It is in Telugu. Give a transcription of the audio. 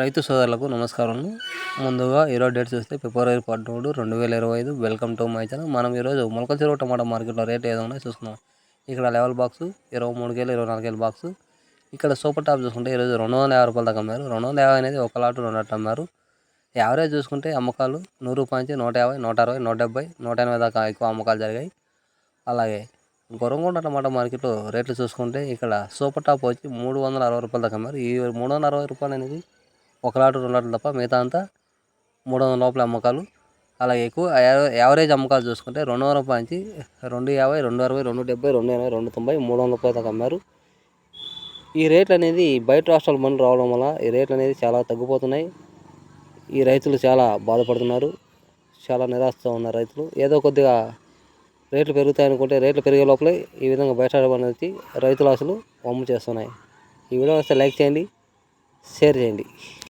రైతు సోదరులకు నమస్కారం. ముందుగా ఈరోజు డేట్ చూస్తే ఫిబ్రవరి పదమూడు రెండు వేల ఇరవై ఐదు. Welcome to my channel. మనం ఈరోజు మొలకల చెరువు టమాటా మార్కెట్లో రేట్ ఏదో ఉన్నాయో చూసుకుందాం. ఇక్కడ లెవెల్ బాక్స్ ఇరవై మూడు కేలు ఇరవై నాలుగు కేలు బాక్స్. ఇక్కడ సూపర్ టాప్ చూసుకుంటే ఈరోజు రెండు వందల యాభై రూపాయలు దాకా అమ్మారు. రెండు వందల యాభై అనేది ఒక లాటు రెండు అమ్మారు. యావరేజ్ చూసుకుంటే అమ్మకాలు నూరు రూపాయల నుంచి నూట యాభై నూట అరవై నూట డెబ్బై నూట ఎనభై దాకా ఎక్కువ అమ్మకాలు జరిగాయి. అలాగే గొరంగొండ టమాటా మార్కెట్లో రేట్లు చూసుకుంటే ఇక్కడ సూపర్ టాప్ వచ్చి మూడు వందల అరవై రూపాయలు దాకా అమ్మారు. ఈ మూడు వందల అరవై రూపాయలు అనేది ఒకలాట రెండు తప్ప మిగతా అంతా మూడు వందల లోపల అమ్మకాలు. అలాగే ఎక్కువ యావరేజ్ అమ్మకాలు చూసుకుంటే రెండు వందల రూపాయల నుంచి రెండు యాభై రెండు అరవై రెండు డెబ్బై రెండు ఎనభై రెండు తొంభై మూడు వందల రూపాయల దాకా అమ్మారు. ఈ రేట్లు అనేది బయట రాష్ట్రాల మంది రావడం వల్ల ఈ రేట్లు అనేది చాలా తగ్గిపోతున్నాయి. ఈ రైతులు చాలా బాధపడుతున్నారు. చాలా నిరాశతో ఉన్నారు రైతులు. ఏదో కొద్దిగా రేట్లు పెరుగుతాయి అనుకుంటే రేట్లు పెరిగే లోపలే ఈ విధంగా బయట అనేది రైతులు అసలు వమ్ము చేస్తున్నాయి. ఈ వీడియో వస్తే లైక్ చేయండి షేర్ చేయండి.